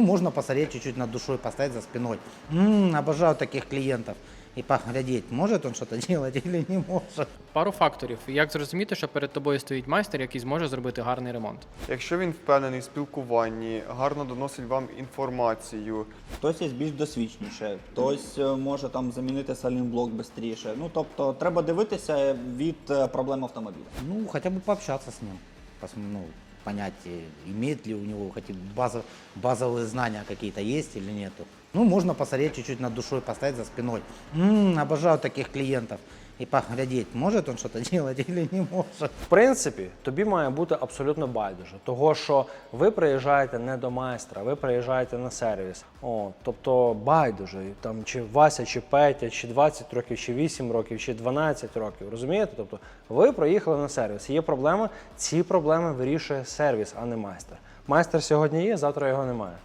Ну, можно посмотреть чуть-чуть над душой, поставить за спиной. М, обожаю таких клиентов. И поглядеть, может он что-то делать или не может. Пару факторів. Як зрозуміти, що перед тобою стоїть майстер, який зможе зробити гарний ремонт? Якщо він впевнений в спілкуванні, гарно доносить вам інформацію, Хтось є більш досвідченіше, хтось е, може там замінити сальний блок швидше. Ну тобто треба дивитися від е, проблем автомобіля. Ну, хотя бы пообщаться с ним. Пос- ну, понять, э, имеет ли у него хотя бы базов- базовые знания какие-то есть или нету. Ну, можно посмотреть чуть-чуть над душой, поставить за спиной. М, обожаю таких клиентов. И поглядеть, может он что-то делать или не может. В принципі, тобі має бути абсолютно байдуже, того що ви приїжджаєте не до майстра, ви приїжджаєте на сервіс. О, тобто байдуже, там чи Вася, чи Петя, чи 20 років, чи 8 років, чи 12 років. Розумієте? Тобто ви приїхали на сервіс. Є проблема, ці проблеми вирішує сервіс, а не майстер. Майстер сьогодні є, завтра його немає.